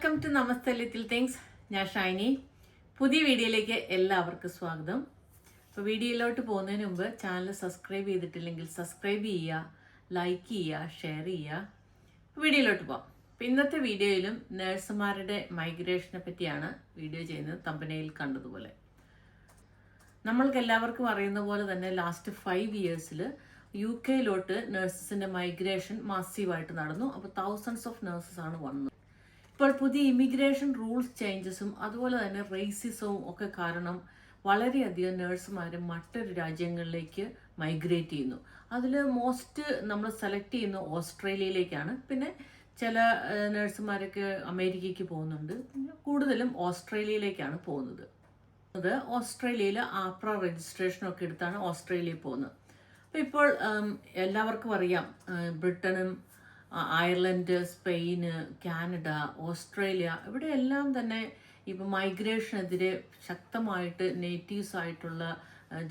Welcome to Namaste little things. ഞാൻ ഷൈനി. പുതിയ വീഡിയോയിലേക്ക് എല്ലാവർക്കും സ്വാഗതം. അപ്പോൾ വീഡിയോയിലോട്ട് പോകുന്നതിന് മുമ്പ് ചാനൽ സബ്സ്ക്രൈബ് ചെയ്തിട്ടില്ലെങ്കിൽ സബ്സ്ക്രൈബ് ചെയ്യുക ലൈക്ക് ചെയ്യുക ഷെയർ ചെയ്യുക. വീഡിയോയിലോട്ട് പോകാം അപ്പോൾ ഇന്നത്തെ വീഡിയോയിലും നഴ്സുമാരുടെ മൈഗ്രേഷനെ പറ്റിയാണ് വീഡിയോ ചെയ്യുന്നത് തമ്പനയിൽ കണ്ടതുപോലെ. നമ്മൾക്ക് എല്ലാവർക്കും അറിയുന്ന പോലെ തന്നെ ലാസ്റ്റ് ഫൈവ് ഇയേഴ്സിൽ യു കെയിലോട്ട് നഴ്സസിന്റെ മൈഗ്രേഷൻ മാസീവായിട്ട് നടന്നു. അപ്പോൾ തൗസൻഡ്സ് ഓഫ് നഴ്സസ് ആണ് വന്നത്. ഇപ്പോൾ പുതിയ ഇമിഗ്രേഷൻ റൂൾസ് ചേഞ്ചസും അതുപോലെ തന്നെ റേസിസവും ഒക്കെ കാരണം വളരെയധികം നേഴ്സുമാർ മറ്റൊരു രാജ്യങ്ങളിലേക്ക് മൈഗ്രേറ്റ് ചെയ്യുന്നു. അതിൽ മോസ്റ്റ് നമ്മൾ സെലക്ട് ചെയ്യുന്ന ഓസ്ട്രേലിയയിലേക്കാണ്. പിന്നെ ചില നേഴ്സുമാരൊക്കെ അമേരിക്കയ്ക്ക് പോകുന്നുണ്ട്. കൂടുതലും ഓസ്ട്രേലിയയിലേക്കാണ് പോകുന്നത്. അത് ഓസ്ട്രേലിയയിൽ ആപ്ര രജിസ്ട്രേഷനൊക്കെ എടുത്താണ് ഓസ്ട്രേലിയയിൽ പോകുന്നത്. അപ്പോൾ ഇപ്പോൾ എല്ലാവർക്കും അറിയാം ബ്രിട്ടനും അയർലൻഡ് സ്പെയിന് കാനഡ ഓസ്ട്രേലിയ ഇവിടെയെല്ലാം തന്നെ ഇപ്പം മൈഗ്രേഷനെതിരെ ശക്തമായിട്ട് നേറ്റീവ്സ് ആയിട്ടുള്ള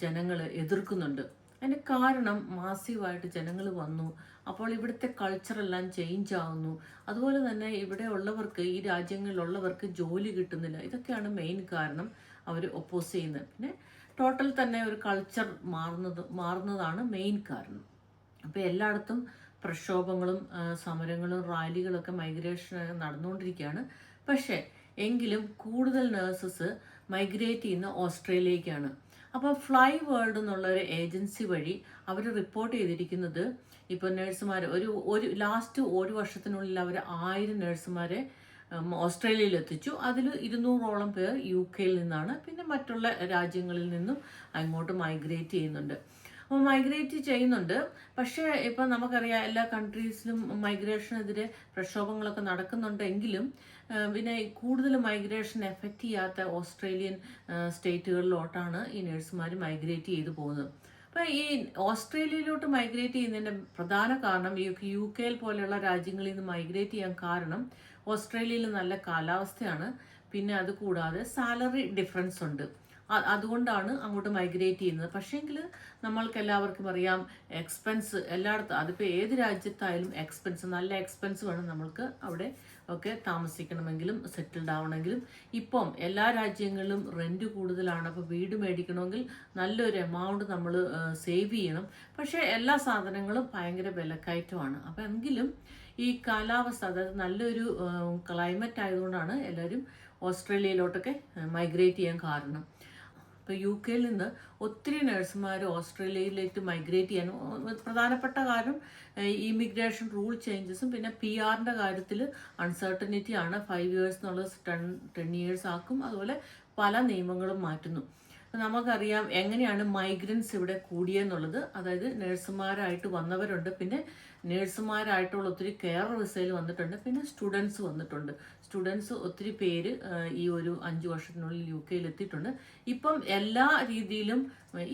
ജനങ്ങൾ എതിർക്കുന്നുണ്ട്. അതിന് കാരണം മാസീവായിട്ട് ജനങ്ങൾ വന്നു. അപ്പോൾ ഇവിടുത്തെ കൾച്ചറെല്ലാം ചേഞ്ച് ആവുന്നു. അതുപോലെ തന്നെ ഇവിടെ ഉള്ളവർക്ക് ഈ രാജ്യങ്ങളിലുള്ളവർക്ക് ജോലി കിട്ടുന്നില്ല. ഇതൊക്കെയാണ് മെയിൻ കാരണം അവർ ഒപ്പോസ് ചെയ്യുന്നത്. പിന്നെ ടോട്ടൽ തന്നെ ഒരു കൾച്ചർ മാറുന്നത് മാറുന്നതാണ് മെയിൻ കാരണം. അപ്പോൾ എല്ലായിടത്തും പ്രക്ഷോഭങ്ങളും സമരങ്ങളും റാലികളൊക്കെ മൈഗ്രേഷൻ നടന്നുകൊണ്ടിരിക്കുകയാണ്. പക്ഷേ എങ്കിലും കൂടുതൽ നഴ്സസ് മൈഗ്രേറ്റ് ചെയ്യുന്ന ഓസ്ട്രേലിയക്കാണ്. അപ്പോൾ ഫ്ലൈ വേൾഡ് എന്നുള്ള ഒരു ഏജൻസി വഴി അവർ റിപ്പോർട്ട് ചെയ്തിരിക്കുന്നത് ഇപ്പോൾ നഴ്സുമാർ ഒരു ഒരു ലാസ്റ്റ് ഒരു വർഷത്തിനുള്ളിൽ അവർ ആയിരം നഴ്സുമാരെ ഓസ്ട്രേലിയയിൽ എത്തിച്ചു. അതിൽ ഇരുന്നൂറോളം പേർ യു കെയിൽ നിന്നാണ്. പിന്നെ മറ്റുള്ള രാജ്യങ്ങളിൽ നിന്നും അങ്ങോട്ട് മൈഗ്രേറ്റ് ചെയ്യുന്നുണ്ട്. അപ്പോൾ മൈഗ്രേറ്റ് ചെയ്യുന്നുണ്ട്. പക്ഷേ ഇപ്പം നമുക്കറിയാം എല്ലാ കൺട്രീസിലും മൈഗ്രേഷനെതിരെ പ്രക്ഷോഭങ്ങളൊക്കെ നടക്കുന്നുണ്ടെങ്കിലും പിന്നെ കൂടുതൽ മൈഗ്രേഷൻ എഫക്റ്റ് ചെയ്യാത്ത ഓസ്ട്രേലിയൻ സ്റ്റേറ്റുകളിലോട്ടാണ് ഈ നഴ്സുമാർ മൈഗ്രേറ്റ് ചെയ്തു പോകുന്നത്. അപ്പോൾ ഈ ഓസ്ട്രേലിയയിലോട്ട് മൈഗ്രേറ്റ് ചെയ്യുന്നതിന്റെ പ്രധാന കാരണം ഈ യു കെയിൽ പോലെയുള്ള രാജ്യങ്ങളിൽ നിന്ന് മൈഗ്രേറ്റ് ചെയ്യാൻ കാരണം ഓസ്ട്രേലിയയിൽ നല്ല കാലാവസ്ഥയാണ്. പിന്നെ അത് കൂടാതെ സാലറി ഡിഫറൻസ് ഉണ്ട്. അതുകൊണ്ടാണ് അങ്ങോട്ട് മൈഗ്രേറ്റ് ചെയ്യുന്നത്. പക്ഷേങ്കിൽ നമ്മൾക്ക് എല്ലാവർക്കും അറിയാം എക്സ്പെൻസ് എല്ലായിടത്തും അതിപ്പോൾ ഏത് രാജ്യത്തായാലും എക്സ്പെൻസ് നല്ല എക്സ്പെൻസ് വേണം നമ്മൾക്ക് അവിടെ ഒക്കെ താമസിക്കണമെങ്കിലും സെറ്റിൽഡ് ആവണമെങ്കിലും ഇപ്പം എല്ലാ രാജ്യങ്ങളിലും റെന്റ് കൂടുതലാണ്. അപ്പോൾ വീട് മേടിക്കണമെങ്കിൽ നല്ലൊരു എമൗണ്ട് നമ്മൾ സേവ് ചെയ്യണം. പക്ഷേ എല്ലാ സാധനങ്ങളും ഭയങ്കര വിലക്കയറ്റമാണ്. അപ്പോൾ എങ്കിലും ഈ കാലാവസ്ഥ അതായത് നല്ലൊരു ക്ലൈമറ്റ് ആയതുകൊണ്ടാണ് എല്ലാവരും ഓസ്ട്രേലിയയിലോട്ടൊക്കെ മൈഗ്രേറ്റ് ചെയ്യാൻ കാരണം. ഇപ്പോൾ യു കെയിൽ നിന്ന് ഒത്തിരി നഴ്സുമാർ ഓസ്ട്രേലിയയിലേക്ക് മൈഗ്രേറ്റ് ചെയ്യാൻ ഉം, പ്രധാനപ്പെട്ട കാര്യം ഇമിഗ്രേഷൻ റൂൾ ചേഞ്ചസും പിന്നെ പി ആറിന്റെ കാര്യത്തിൽ അൺസർട്ടനിറ്റി ആണ്. ഫൈവ് ഇയേഴ്സ് എന്നുള്ളത് ടെൻ ടെൻ ഇയേഴ്സ് ആക്കും. അതുപോലെ പല നിയമങ്ങളും മാറ്റുന്നു. നമുക്കറിയാം എങ്ങനെയാണ് മൈഗ്രൻസ് ഇവിടെ കൂടിയെന്നുള്ളത്. അതായത് നഴ്സുമാരായിട്ട് വന്നവരുണ്ട്. പിന്നെ നഴ്സുമാരായിട്ടുള്ള ഒത്തിരി കെയർ വിസയിൽ വന്നിട്ടുണ്ട്. പിന്നെ സ്റ്റുഡൻസ് വന്നിട്ടുണ്ട്. സ്റ്റുഡൻസ് ഒത്തിരി പേര് ഈ ഒരു അഞ്ച് വർഷത്തിനുള്ളിൽ യു കെയിൽ എത്തിയിട്ടുണ്ട്. ഇപ്പം എല്ലാ രീതിയിലും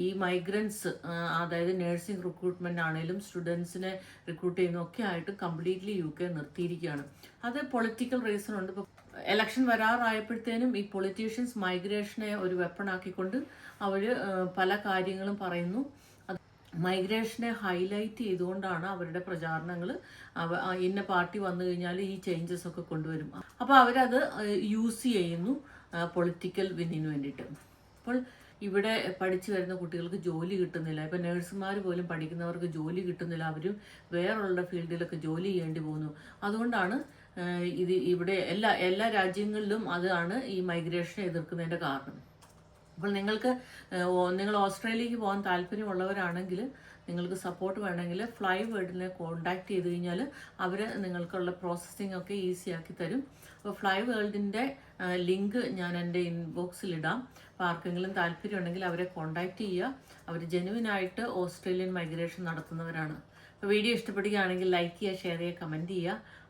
ഈ മൈഗ്രൻസ് അതായത് നഴ്സിംഗ് റിക്രൂട്ട്മെന്റ് ആണെങ്കിലും സ്റ്റുഡൻസിനെ റിക്രൂട്ട് ചെയ്യുന്നതൊക്കെ ആയിട്ട് കംപ്ലീറ്റ്ലി യു കെ നിർത്തിയിരിക്കുകയാണ്. അത് പൊളിറ്റിക്കൽ റീസൺ ഉണ്ട്. എലക്ഷൻ വരാറായപ്പോഴത്തേനും ഈ പൊളിറ്റീഷ്യൻസ് മൈഗ്രേഷനെ ഒരു വെപ്പണാക്കിക്കൊണ്ട് അവർ പല കാര്യങ്ങളും പറയുന്നു. മൈഗ്രേഷനെ ഹൈലൈറ്റ് ചെയ്തുകൊണ്ടാണ് അവരുടെ പ്രചാരണങ്ങൾ ഇന്ന പാർട്ടി വന്നു കഴിഞ്ഞാൽ ഈ ചേഞ്ചസ് ഒക്കെ കൊണ്ടുവരും. അപ്പോൾ അവരത് യൂസ് ചെയ്യുന്നു പൊളിറ്റിക്കൽ വിന്നിന് വേണ്ടിയിട്ട്. അപ്പോൾ ഇവിടെ പഠിച്ചു വരുന്ന കുട്ടികൾക്ക് ജോലി കിട്ടുന്നില്ല. ഇപ്പം നേഴ്സുമാർ പോലും പഠിക്കുന്നവർക്ക് ജോലി കിട്ടുന്നില്ല. അവരും വേറുള്ള ഫീൽഡിലൊക്കെ ജോലി ചെയ്യേണ്ടി പോകുന്നു. അതുകൊണ്ടാണ് ഇത് ഇവിടെ എല്ലാ എല്ലാ രാജ്യങ്ങളിലും അതാണ് ഈ മൈഗ്രേഷനെ എതിർക്കുന്നതിന്റെ കാരണം. അപ്പോൾ നിങ്ങൾക്ക് നിങ്ങൾ ഓസ്ട്രേലിയക്ക് പോകാൻ താല്പര്യമുള്ളവരാണെങ്കിൽ നിങ്ങൾക്ക് സപ്പോർട്ട് വേണമെങ്കിൽ ഫ്ലൈ വേർഡിനെ കോണ്ടാക്ട് ചെയ്ത് കഴിഞ്ഞാൽ അവർ നിങ്ങൾക്കുള്ള പ്രോസസ്സിംഗ് ഒക്കെ ഈസി ആക്കി തരും. അപ്പോൾ ഫ്ലൈ വേൾഡിന്റെ ലിങ്ക് ഞാൻ എന്റെ ഇൻബോക്സിൽ ഇടാം. അപ്പോൾ ആർക്കെങ്കിലും താല്പര്യം ഉണ്ടെങ്കിൽ അവരെ കോണ്ടാക്ട് ചെയ്യുക. അവർ ജെനുവിനായിട്ട് ഓസ്ട്രേലിയൻ മൈഗ്രേഷൻ നടത്തുന്നവരാണ്. അപ്പോൾ വീഡിയോ ഇഷ്ടപ്പെടുകയാണെങ്കിൽ ലൈക്ക് ചെയ്യുക ഷെയർ ചെയ്യുക കമന്റ് ചെയ്യുക.